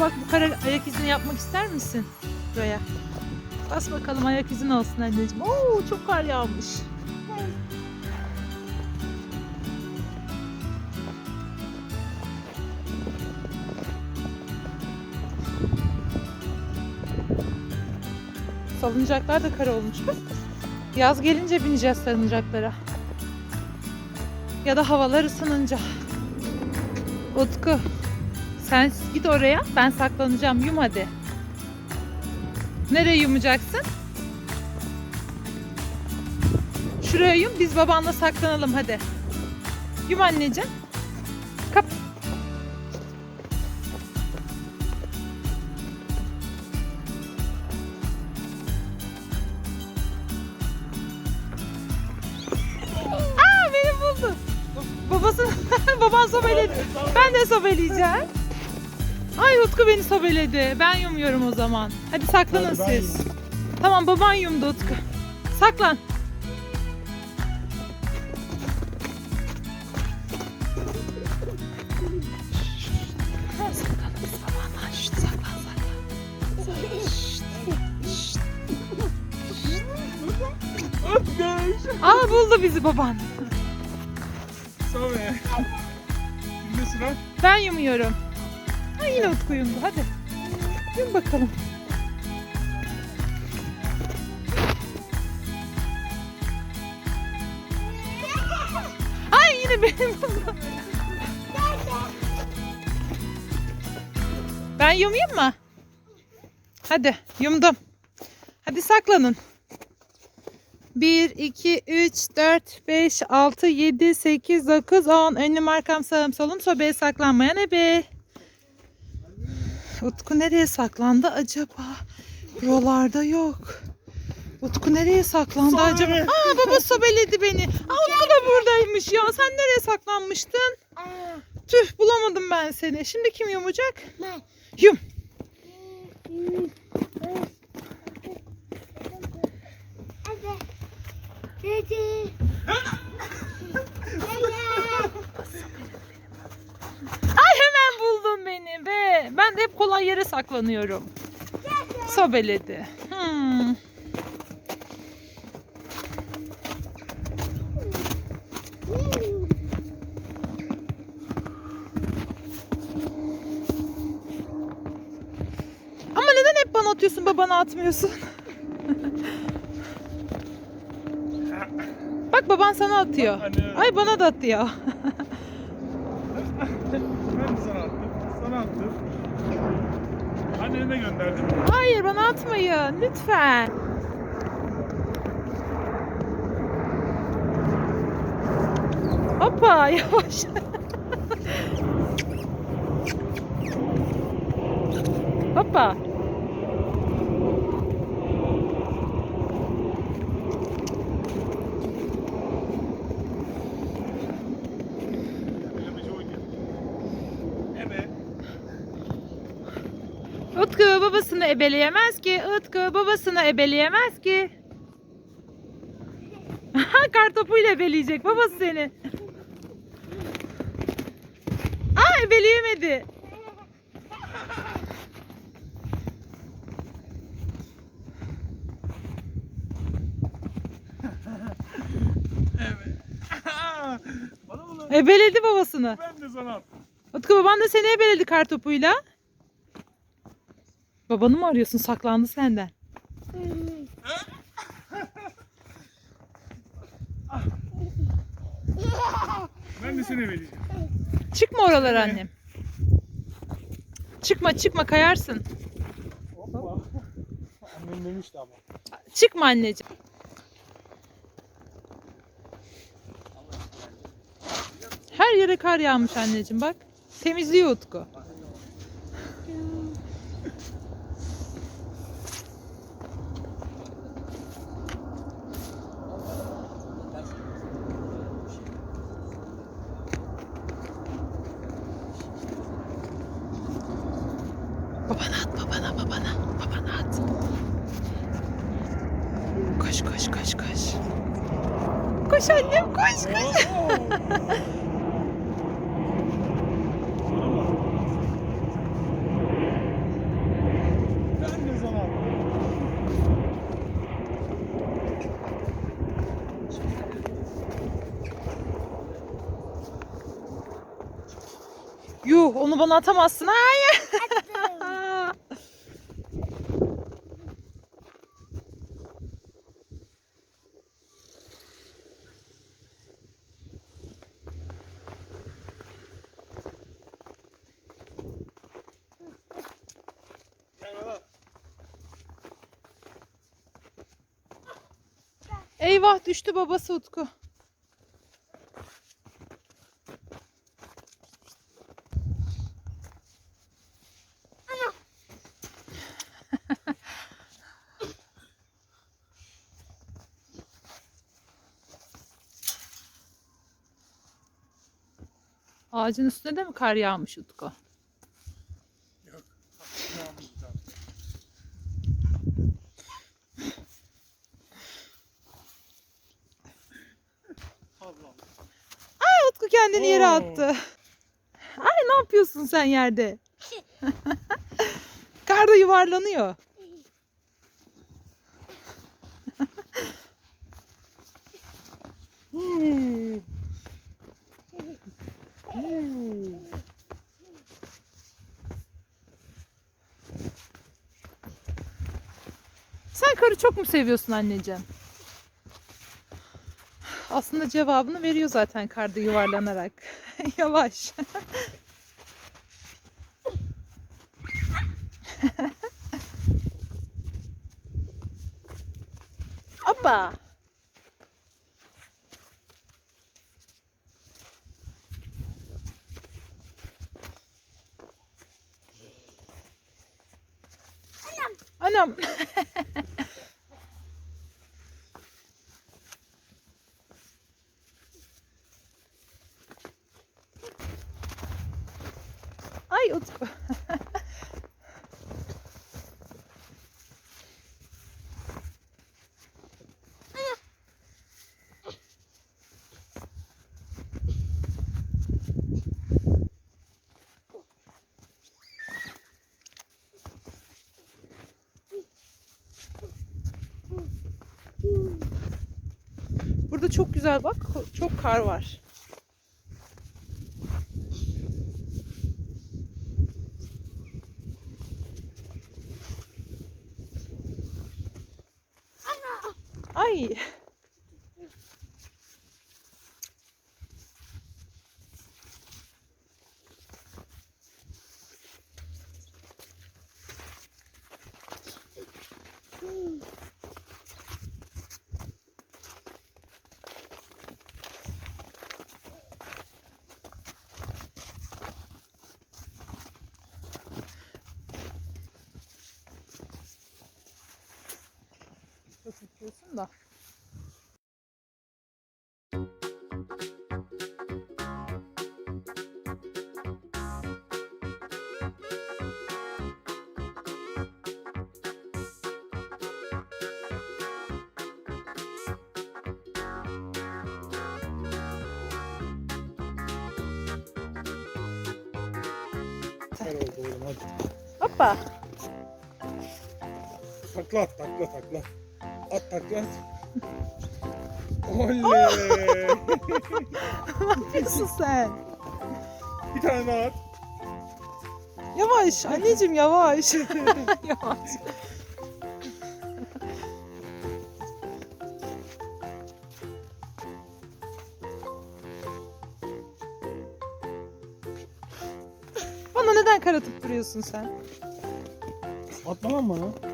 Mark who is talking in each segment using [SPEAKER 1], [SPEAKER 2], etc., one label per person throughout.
[SPEAKER 1] bak bu kara ayak izini yapmak ister misin? Buraya. Bas bakalım ayak izin olsun anneciğim. Oo çok kar yağmış. Salıncaklar da kar olmuş. Yaz gelince bineceğiz salıncaklara. Ya da havalar ısınınca. Utku sen git oraya ben saklanacağım yum hadi. Nereye yumacaksın? Şuraya yum biz babanla saklanalım hadi. Yum anneciğim. Kap. Aa beni buldu. Babası baban sobeledi. Ben de sobeleyeceğim. Utku beni sobeledi. Ben yumuyorum o zaman. Hadi saklanın
[SPEAKER 2] Hadi
[SPEAKER 1] siz.
[SPEAKER 2] yumayayım.
[SPEAKER 1] Tamam baban yumdu Utku. Saklan. Aa buldu bizi baban.
[SPEAKER 2] Sonra. Şimdi sıra.
[SPEAKER 1] Ben yumuyorum. Ha yine Utku yumdu. Hadi. Yum bakalım. Ay yine benim. Ben yumayım mı? Hadi yumdum. Hadi saklanın. 1, 2, 3, 4, 5, 6, 7, 8, 9, 10. Önüm arkam sağım solum sobeye saklanmayan ebe. Utku nereye saklandı acaba? Buralarda yok. Utku nereye saklandı
[SPEAKER 2] Sobe.
[SPEAKER 1] acaba? Aa baba sobeledi beni. Aa Utku da buradaymış ya. Sen nereye saklanmıştın? Tüh bulamadım ben seni. Şimdi kim yumacak?
[SPEAKER 3] Ben.
[SPEAKER 1] Yum.
[SPEAKER 3] Dedi.
[SPEAKER 1] Ay hemen buldun beni be. Ben de hep saklanıyorum. Sobeledi. Hmm. Ama neden hep bana atıyorsun babana atmıyorsun? Bak baban sana atıyor. Ay bana da atıyor.
[SPEAKER 2] Ben de sana attım. Sana attım. Annene gönderdim.
[SPEAKER 1] Hayır bana atmayın lütfen. Hoppa yavaş. Hoppa. Babasını ebeleyemez ki. Utku babasını ebeleyemez ki. Kartopuyla ebeleyecek babası seni. Aa ebeleyemedi. Ebeledi babasını.
[SPEAKER 2] Ben de sana attım.
[SPEAKER 1] Utku baban da seni ebeledi kartopuyla. Babanı mı arıyorsun? Saklandı senden.
[SPEAKER 2] Ben de seni vereceğim.
[SPEAKER 1] Çıkma oralara annem. Çıkma çıkma kayarsın.
[SPEAKER 2] Hoppa. Annem demişti ama.
[SPEAKER 1] Çıkma anneciğim. Her yere kar yağmış anneciğim bak. Temizliyor Utku. Babana at babana babana. Babana at. Koş koş koş koş. Koş annem koş koş. Yuh onu bana atamazsın. Hayır. Eyvah düştü babası Utku. Ağacın üstüne de mi kar yağmış Utku?
[SPEAKER 2] Yok. Yağmayacağım. Allah.
[SPEAKER 1] Ay Utku kendini yere attı. Ay ne yapıyorsun sen yerde? Karda yuvarlanıyor. Sen karı çok mu seviyorsun anneciğim? Aslında cevabını veriyor zaten karda yuvarlanarak. Yavaş. Hoppa. Anam. Ay Utku. Burada çok güzel bak. Çok kar var. Ay. Çok tutuyorsun da. Hoppa.
[SPEAKER 2] Takla at takla takla. At at. Oley.
[SPEAKER 1] ne yapıyorsun sen?
[SPEAKER 2] Bir tane daha at.
[SPEAKER 1] Yavaş anneciğim yavaş. yavaş. Bana neden karatıp duruyorsun sen?
[SPEAKER 2] Atma lan bana.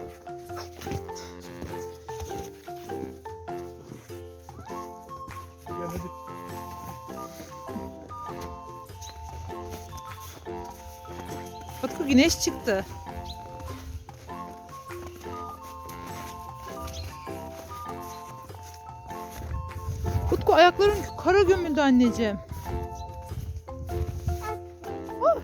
[SPEAKER 1] Utku güneş çıktı. Utku ayakların kara gömüldü anneciğim. Oh.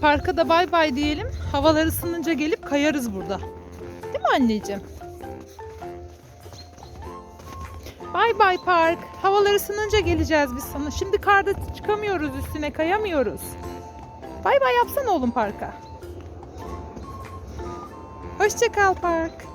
[SPEAKER 1] Parka da bay bay diyelim. Havalar ısınınca gelip kayarız burada. Değil mi anneciğim? Bay bay park. Havalar ısınınca geleceğiz biz sana. Şimdi karda çıkamıyoruz üstüne kayamıyoruz. Bay bay yapsana oğlum parka. Hoşça kal Park.